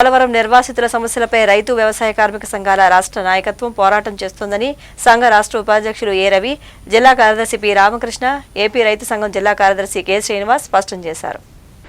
పోలవరం నిర్వాసితుల సమస్యలపై రైతు వ్యవసాయ కార్మిక సంఘాల రాష్ట్ర నాయకత్వం పోరాటం చేస్తోందని సంఘ రాష్ట్ర ఉపాధ్యక్షులు ఏ రవి జిల్లా కార్యదర్శి పి రామకృష్ణ ఏపీ రైతు సంఘం జిల్లా కార్యదర్శి కె శ్రీనివాస్ స్పష్టం చేశారు.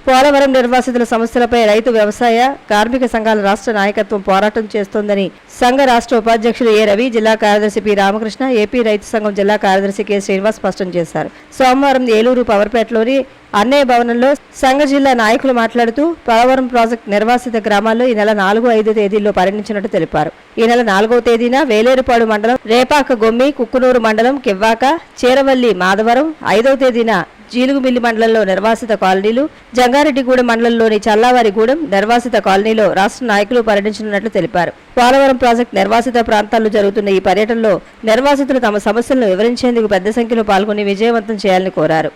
పోలవరం నిర్వాసితుల సమస్యలపై రైతు వ్యవసాయ కార్మిక సంఘాల రాష్ట్ర నాయకత్వం పోరాటం చేస్తోందని సంఘ రాష్ట్ర ఉపాధ్యక్షులు ఏ రవి జిల్లా కార్యదర్శి పి రామకృష్ణ ఏపీ రైతు సంఘం జిల్లా కార్యదర్శి కె శ్రీనివాస్ స్పష్టం చేశారు. సోమవారం ఏలూరు పవర్పేటలోని అన్నయ్య భవనంలో సంఘ జిల్లా నాయకులు మాట్లాడుతూ పోలవరం ప్రాజెక్టు నిర్వాసిత గ్రామాల్లో ఈ నెల నాలుగు ఐదు తేదీల్లో పర్యటించినట్టు తెలిపారు. ఈ నెల నాలుగవ తేదీన వేలేరుపాడు మండలం రేపాక గొమ్మి కుక్కునూరు మండలం కివ్వాక చీరవల్లి మాధవరం ఐదవ తేదీన జీలుగుమిల్లి మండలంలో నిర్వాసిత కాలనీలు జంగారెడ్డిగూడెం మండలంలోని చల్లావారిగూడెం నిర్వాసిత కాలనీలో రాష్ట్ర నాయకులు పర్యటించనున్నట్లు తెలిపారు. పోలవరం ప్రాజెక్టు నిర్వాసిత ప్రాంతాల్లో జరుగుతున్న ఈ పర్యటనలో నిర్వాసితులు తమ సమస్యలను వివరించేందుకు పెద్ద సంఖ్యలో పాల్గొని విజయవంతం చేయాలని కోరారు.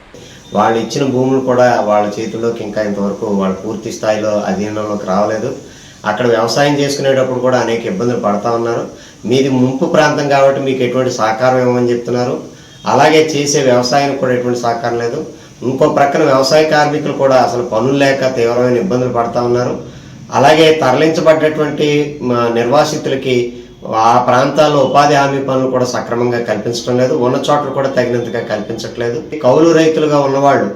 వాళ్ళు ఇచ్చిన భూములు కూడా వాళ్ళ చేతుల్లోకి ఇంకా ఇంతవరకు వాళ్ళు పూర్తి స్థాయిలో అధీనంలోకి రావలేదు. అక్కడ వ్యవసాయం చేసుకునేటప్పుడు కూడా అనేక ఇబ్బందులు పడతా ఉన్నారు. మీది ముంపు ప్రాంతం కాబట్టి మీకు ఎటువంటి సహకారం ఇవ్వమని చెప్తున్నారు. అలాగే చేసే వ్యవసాయానికి కూడా ఎటువంటి సహకారం లేదు. ఇంకో ప్రక్కన వ్యవసాయ కార్మికులు కూడా అసలు పనులు లేక తీవ్రమైన ఇబ్బందులు పడతా ఉన్నారు. అలాగే తరలించబడ్డటువంటి నిర్వాసితులకి ఆ ప్రాంతాల్లో ఉపాధి హామీ పనులు కూడా సక్రమంగా కల్పించడం లేదు. ఉన్న చోట్ల కూడా తగినంతగా కల్పించట్లేదు. కౌలు రైతులుగా ఉన్నవాళ్ళు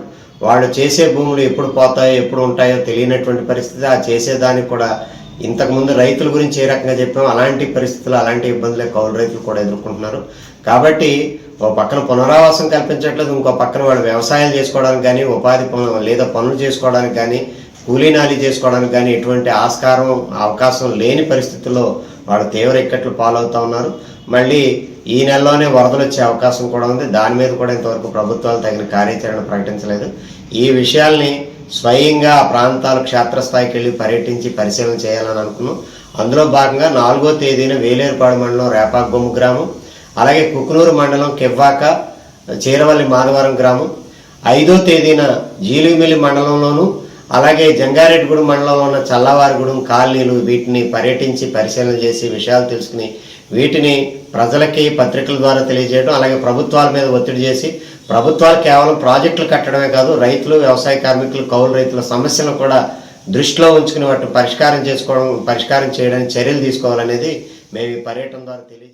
వాళ్ళు చేసే భూములు ఎప్పుడు పోతాయో ఎప్పుడు ఉంటాయో తెలియనటువంటి పరిస్థితి ఆ చేసేదానికి కూడా ఇంతకుముందు రైతుల గురించి ఏ రకంగా చెప్పాం అలాంటి పరిస్థితులు అలాంటి ఇబ్బందులే కౌలు రైతులు కూడా ఎదుర్కొంటున్నారు. కాబట్టి ఓ పక్కన పునరావాసం కల్పించట్లేదు ఇంకో పక్కన వాళ్ళు వ్యవసాయాలు చేసుకోవడానికి కానీ ఉపాధి పనులు లేదా పనులు చేసుకోవడానికి కానీ కూలీనాలి చేసుకోవడానికి కానీ ఎటువంటి ఆస్కారం అవకాశం లేని పరిస్థితుల్లో వాడు తీవ్ర ఇక్కట్లు పాలవుతూ ఉన్నారు. మళ్ళీ ఈ నెలలోనే వరదలు వచ్చే అవకాశం కూడా ఉంది. దాని మీద కూడా ఇంతవరకు ప్రభుత్వాలు తగిన కార్యాచరణ ప్రకటించలేదు. ఈ విషయాల్ని స్వయంగా ఆ ప్రాంతాలు క్షేత్రస్థాయికి వెళ్ళి పర్యటించి పరిశీలన చేయాలని అనుకున్నాం. అందులో భాగంగా నాలుగో తేదీన వేలేరుపాడు మండలం రేపాగొమ్ము గ్రామం అలాగే కుకునూరు మండలం కెవ్వాక చీరవల్లి మాధవరం గ్రామం ఐదో తేదీన జీలిమిల్లి మండలంలోను అలాగే జంగారెడ్డిగూడెం మండలంలో ఉన్న చల్లవారిగూడెం కాలనీలు వీటిని పర్యటించి పరిశీలన చేసి విషయాలు తెలుసుకుని వీటిని ప్రజలకి పత్రికల ద్వారా తెలియజేయడం అలాగే ప్రభుత్వాల మీద ఒత్తిడి చేసి ప్రభుత్వాలు కేవలం ప్రాజెక్టులు కట్టడమే కాదు రైతులు వ్యవసాయ కార్మికులు కౌలు రైతుల సమస్యలను కూడా దృష్టిలో ఉంచుకుని వాటిని పరిష్కారం చేసుకోవడం పరిష్కారం చేయడానికి చర్యలు తీసుకోవాలనేది మేము ఈ పర్యటన ద్వారా తెలియ